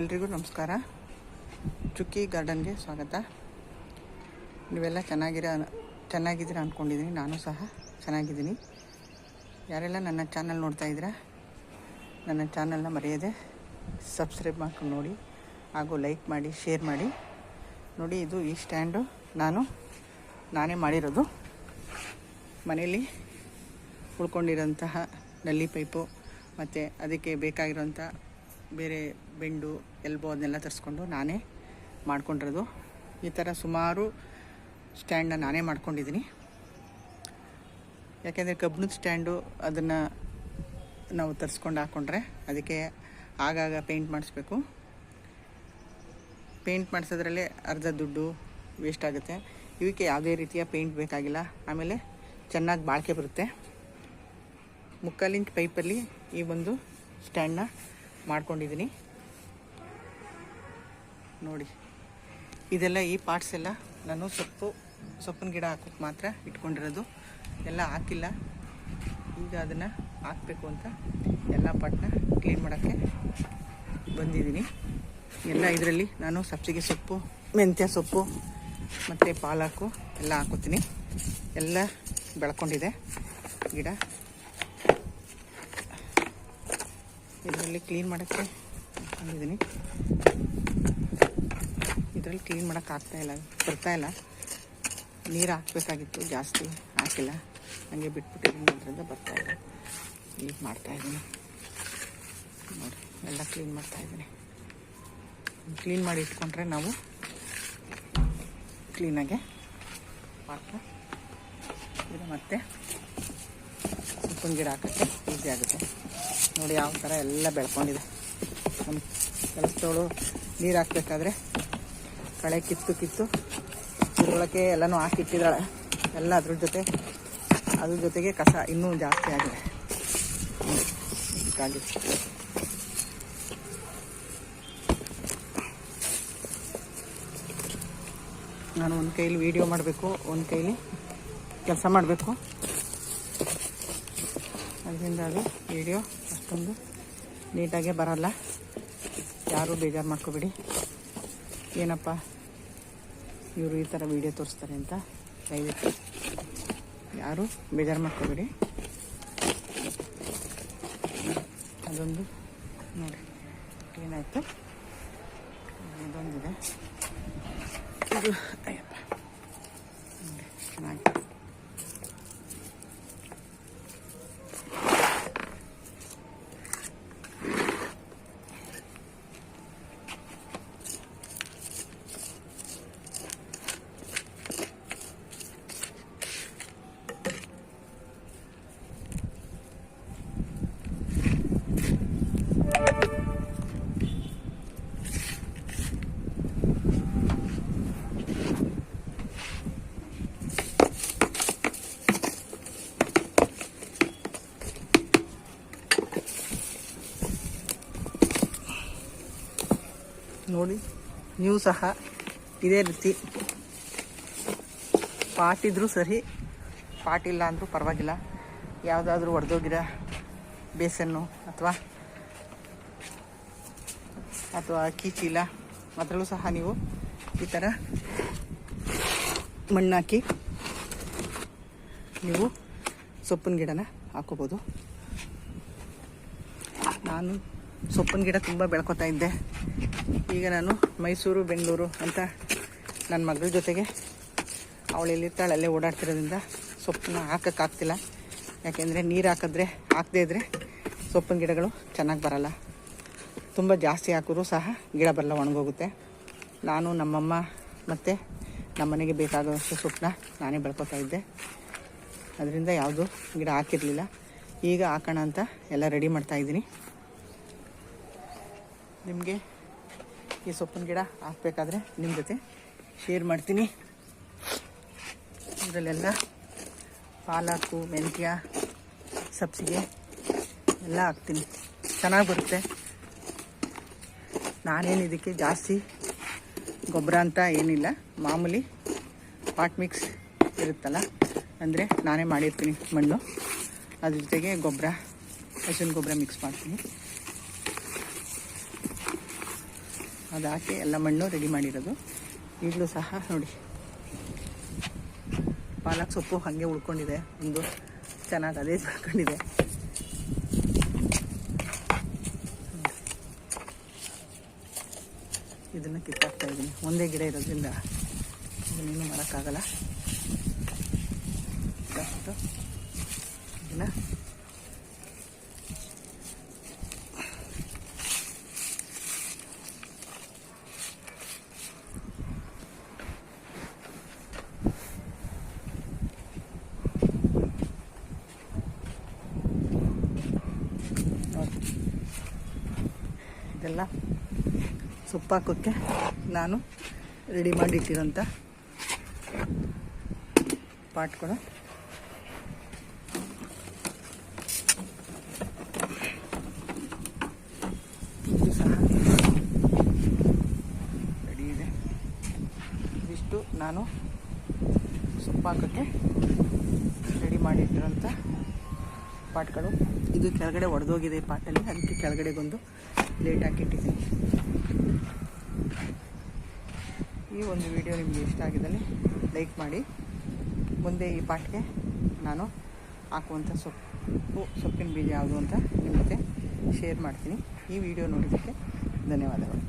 ಎಲ್ರಿಗೂ ನಮಸ್ಕಾರ. ಚುಕ್ಕಿ ಗಾರ್ಡನ್ಗೆ ಸ್ವಾಗತ. ನೀವೆಲ್ಲ ಚೆನ್ನಾಗಿರ, ಚೆನ್ನಾಗಿದ್ದೀರ ಅಂದ್ಕೊಂಡಿದ್ದೀನಿ ನಾನು ಸಹ ಚೆನ್ನಾಗಿದ್ದೀನಿ. ಯಾರೆಲ್ಲ ನನ್ನ ಚಾನಲ್ ನೋಡ್ತಾ ಇದ್ದೀರಾ, ನನ್ನ ಚಾನಲ್ನ ಮರೆಯದೆ ಸಬ್ಸ್ಕ್ರೈಬ್ ಮಾಡ್ಕೊಂಡು ನೋಡಿ, ಹಾಗೂ ಲೈಕ್ ಮಾಡಿ, ಶೇರ್ ಮಾಡಿ. ನೋಡಿ, ಇದು ಈ ಸ್ಟ್ಯಾಂಡು. ನಾನು, ನಾನೇ ಮಾಡಿರೋದು. ಮನೇಲಿ ಉಳ್ಕೊಂಡಿರೋಂತಹ ನಲ್ಲಿ ಪೈಪು, ಮತ್ತು ಅದಕ್ಕೆ ಬೇಕಾಗಿರೋಂಥ ಬೇರೆ ಬೆಂಡು, ಎಲ್ಬೋ ಅದನ್ನೆಲ್ಲ ತರಿಸ್ಕೊಂಡು ನಾನೇ ಮಾಡ್ಕೊಂಡಿರೋದು. ಈ ಥರ ಸುಮಾರು ಸ್ಟ್ಯಾಂಡನ್ನ ನಾನೇ ಮಾಡ್ಕೊಂಡಿದ್ದೀನಿ. ಯಾಕೆಂದರೆ ಕಬ್ಬಿಣದ ಸ್ಟ್ಯಾಂಡು ಅದನ್ನು ನಾವು ತರಿಸ್ಕೊಂಡು ಹಾಕ್ಕೊಂಡ್ರೆ ಅದಕ್ಕೆ ಆಗಾಗ ಪೇಂಟ್ ಮಾಡಿಸ್ಬೇಕು. ಪೇಂಟ್ ಮಾಡಿಸೋದ್ರಲ್ಲೇ ಅರ್ಧ ದುಡ್ಡು ವೇಸ್ಟ್ ಆಗುತ್ತೆ. ಇವಕ್ಕೆ ಯಾವುದೇ ರೀತಿಯ ಪೇಂಟ್ ಬೇಕಾಗಿಲ್ಲ. ಆಮೇಲೆ ಚೆನ್ನಾಗಿ ಬಾಳಿಕೆ ಬರುತ್ತೆ. ಮುಕ್ಕಾಲಿಂಚ್ ಪೈಪಲ್ಲಿ ಈ ಒಂದು ಸ್ಟ್ಯಾಂಡ್ನ ಮಾಡ್ಕೊಂಡಿದ್ದೀನಿ ನೋಡಿ, ಇದೆಲ್ಲ ಈ ಪಾರ್ಟ್ಸ್ ಎಲ್ಲ ನಾನು ಸೊಪ್ಪು, ಸೊಪ್ಪಿನ ಗಿಡ ಹಾಕೋಕ್ಕೆ ಮಾತ್ರ ಇಟ್ಕೊಂಡಿರೋದು. ಎಲ್ಲ ಹಾಕಿಲ್ಲ. ಈಗ ಅದನ್ನು ಹಾಕಬೇಕು ಅಂತ ಎಲ್ಲ ಪಾಟ್ನ ಕ್ಲೀನ್ ಮಾಡೋಕ್ಕೆ ಬಂದಿದ್ದೀನಿ ಎಲ್ಲ ಇದರಲ್ಲಿ ನಾನು ಸಬ್ಸಿಗೆ ಸೊಪ್ಪು, ಮೆಂತ್ಯ ಸೊಪ್ಪು, ಮತ್ತು ಪಾಲಾಕು ಎಲ್ಲ ಹಾಕೋತೀನಿ ಎಲ್ಲ ಬೆಳ್ಕೊಂಡಿದೆ ಗಿಡ. ಇದರಲ್ಲಿ ಕ್ಲೀನ್ ಮಾಡೋಕ್ಕೆ ಬಂದಿದ್ದೀನಿ ಇದರಲ್ಲಿ ಕ್ಲೀನ್ ಮಾಡೋಕ್ಕೆ ಆಗ್ತಾ ಇಲ್ಲ, ಬರ್ತಾ ಇಲ್ಲ. ನೀರು ಹಾಕಬೇಕಾಗಿತ್ತು, ಜಾಸ್ತಿ ಹಾಕಿಲ್ಲ. ಹಂಗೆ ಬಿಟ್ಬಿಟ್ಟಿದ್ದೀನಿ, ಅದರಿಂದ ಬರ್ತಾ ಕ್ಲೀನ್ ಈಗ ಮಾಡ್ತಾಯಿದ್ದೀನಿ ನೋಡಿ, ಎಲ್ಲ ಕ್ಲೀನ್ ಮಾಡ್ತಾಯಿದ್ದೀನಿ ಕ್ಲೀನ್ ಮಾಡಿ ಇಟ್ಕೊಂಡ್ರೆ ನಾವು ಕ್ಲೀನಾಗೆ ಪಾಕ, ಇದು ಮತ್ತೆ ಉಪ್ಪಿನ ಗಿಡ ಹಾಕೋಕ್ಕೆ ಈಸಿ ಆಗುತ್ತೆ. ನೋಡಿ ಯಾವ ಥರ ಎಲ್ಲ ಬೆಳ್ಕೊಂಡಿದೆ. ನಮ್ಮ ಕೆಲಸದವಳು ನೀರು ಹಾಕ್ಬೇಕಾದ್ರೆ ಕಳೆ ಕಿತ್ತು ಕಿತ್ತು ತಿರುಗಳಕ್ಕೆ ಎಲ್ಲನೂ ಹಾಕಿಟ್ಟಿದ್ದಾಳೆ. ಎಲ್ಲ ಅದ್ರ ಜೊತೆ, ಅದ್ರ ಜೊತೆಗೆ ಕಸ ಇನ್ನೂ ಜಾಸ್ತಿ ಆಗಿದೆ. ನಾನು ಒಂದು ಕೈಲಿ ವೀಡಿಯೋ ಮಾಡಬೇಕು, ಒಂದು ಕೈಲಿ ಕೆಲಸ ಮಾಡಬೇಕು. ಅದರಿಂದಾಗಿ ವಿಡಿಯೋ ಅಷ್ಟೊಂದು ನೀಟಾಗೆ ಬರಲ್ಲ. ಯಾರೂ ಬೇಜಾರು ಮಾಡ್ಕೋಬೇಡಿ. ಏನಪ್ಪ? ಇವರು ಈ ಥರ ವೀಡಿಯೋ ತೋರಿಸ್ತಾರೆ ಅಂತ ದಯವಿಟ್ಟು. ಯಾರೂ ಬೇಜಾರು ಮಾಡ್ಕೋಬೇಡಿ. ಅದೊಂದು ನೋಡಿ. ಏನಾಯಿತು? ಇದೊಂದಿದೆ. ಇದು ಅಯ್ಯಪ್ಪ ನೋಡಿ ಚೆನ್ನಾಗಿ ನೋಡಿ. ನೀವು ಸಹ ಇದೇ ರೀತಿ ಪಾಟಿದ್ರೂ ಸರಿ, ಪಾಟಿಲ್ಲ ಅಂದರೂ ಪರವಾಗಿಲ್ಲ. ಯಾವುದಾದ್ರೂ ಒಡೆದೋಗಿರೋ ಬೇಸನ್ನು ಅಥವಾ ಅಥವಾ ಅಕ್ಕಿ ಚೀಲ ಅದರಲ್ಲೂ ಸಹ ನೀವು ಈ ಥರ ಮಣ್ಣಾಕಿ ನೀವು ಸೊಪ್ಪಿನ ಗಿಡನ ಹಾಕೋಬೋದು. ನಾನು ಸೊಪ್ಪಿನ ಗಿಡ ತುಂಬ ಬೆಳ್ಕೊತಾ ಇದ್ದೆ. ಈಗ ನಾನು ಮೈಸೂರು, ಬೆಂಗಳೂರು ಅಂತ ನನ್ನ ಮಗಳ ಜೊತೆಗೆ ಅವಳು ಎಲ್ಲಿರ್ತಾಳೆ ಅಲ್ಲೇ ಓಡಾಡ್ತಿರೋದ್ರಿಂದ ಸೊಪ್ಪನ್ನ ಹಾಕೋಕ್ಕಾಗ್ತಿಲ್ಲ ಯಾಕೆಂದರೆ ನೀರು ಹಾಕಿದ್ರೆ ಹಾಕದೇ ಇದ್ದರೆ ಸೊಪ್ಪಿನ ಗಿಡಗಳು ಚೆನ್ನಾಗಿ ಬರಲ್ಲ. ತುಂಬ ಜಾಸ್ತಿ ಹಾಕಿದ್ರು ಸಹ ಗಿಡ ಬರಲ್ಲ ಒಣಗೋಗುತ್ತೆ. ನಾನು ನಮ್ಮಮ್ಮ ಮತ್ತು ನಮ್ಮನೆಗೆ ಬೇಕಾದಷ್ಟು ಸೊಪ್ಪನ್ನ ನಾನೇ ಬೆಳ್ಕೊತಾ ಇದ್ದೆ. ಅದರಿಂದ ಯಾವುದು ಗಿಡ ಹಾಕಿರಲಿಲ್ಲ. ಈಗ ಹಾಕೋಣ ಅಂತ ಎಲ್ಲ ರೆಡಿ ಮಾಡ್ತಾಯಿದ್ದೀನಿ ನಿಮಗೆ ಈ ಸೊಪ್ಪಿನ ಗಿಡ ಹಾಕ್ಬೇಕಾದ್ರೆ ನಿಮ್ಮ ಜೊತೆ ಶೇರ್ ಮಾಡ್ತೀನಿ. ಇದರಲ್ಲೆಲ್ಲ ಪಾಲಕು, ಮೆಂತ್ಯ, ಸಬ್ಸಿಗೆ ಎಲ್ಲ ಹಾಕ್ತೀನಿ. ಚೆನ್ನಾಗಿ ಬರುತ್ತೆ. ನಾನೇನು ಇದಕ್ಕೆ ಜಾಸ್ತಿ ಗೊಬ್ಬರ ಅಂತ ಏನಿಲ್ಲ. ಮಾಮೂಲಿ ಪಾಟ್ ಮಿಕ್ಸ್ ಇರುತ್ತಲ್ಲ, ಅಂದರೆ ನಾನೇ ಮಾಡಿರ್ತೀನಿ ಮಣ್ಣು. ಅದ್ರ ಜೊತೆಗೆ ಗೊಬ್ಬರ, ಹಸಿನ ಗೊಬ್ಬರ ಮಿಕ್ಸ್ ಮಾಡ್ತೀನಿ. ಅದು ಎಲ್ಲ ಮಣ್ಣು ರೆಡಿ ಮಾಡಿರೋದು. ಈಗಲೂ ಸಹ ನೋಡಿ. ಪಾಲಕ್ ಸೊಪ್ಪು ಹಾಗೆ ಉಳ್ಕೊಂಡಿದೆ. ಒಂದು ಚೆನ್ನಾಗಿ ಅದೇ ಮಾಡ್ಕೊಂಡಿದೆ. ಇದನ್ನು ಕಿತ್ತಾಕ್ತಾ ಇದ್ದೀನಿ. ಒಂದೇ ಗಿಡ ಇರೋದ್ರಿಂದ ಇದನ್ನೇನು ಮಾಡೋಕ್ಕಾಗಲ್ಲ. ಇದನ್ನು ನೋಡಿ ಇದೆಲ್ಲ ಸೊಪ್ಪು ಹಾಕೋಕ್ಕೆ ನಾನು ರೆಡಿ ಮಾಡಿಟ್ಟಿರೋಂಥ ಪಾಟ್ಗಳು. ಸಹ ರೆಡಿ ಇದೆ. ಇದಿಷ್ಟು ನಾನು ಸೊಪ್ಪು ಹಾಕೋಕ್ಕೆ ರೆಡಿ ಮಾಡಿಟ್ಟಿರೋಂಥ ಪಾಟ್ಗಳು. ಇದು ಕೆಳಗಡೆ ಒಡೆದೋಗಿದೆ ಪಾಟಲ್ಲಿ, ಅದಕ್ಕೆ ಕೆಳಗಡೆಗೊಂದು ಪ್ಲೇಟ್ ಹಾಕಿಟ್ಟಿದ್ದೀನಿ. ಈ ಒಂದು ವಿಡಿಯೋ ನಿಮಗೆ ಇಷ್ಟ ಆಗಿದ್ದಲ್ಲಿ ಲೈಕ್ ಮಾಡಿ. ಮುಂದೆ ಈ ಪಾಟ್ಗೆ ನಾನು ಹಾಕುವಂಥ ಸೊಪ್ಪು, ಸೊಪ್ಪಿನ ಬೀಜ ಯಾವುದು ಅಂತ ಜೊತೆ ಶೇರ್ ಮಾಡ್ತೀನಿ. ಈ ವಿಡಿಯೋ ನೋಡಿದ್ದಕ್ಕೆ ಧನ್ಯವಾದಗಳು.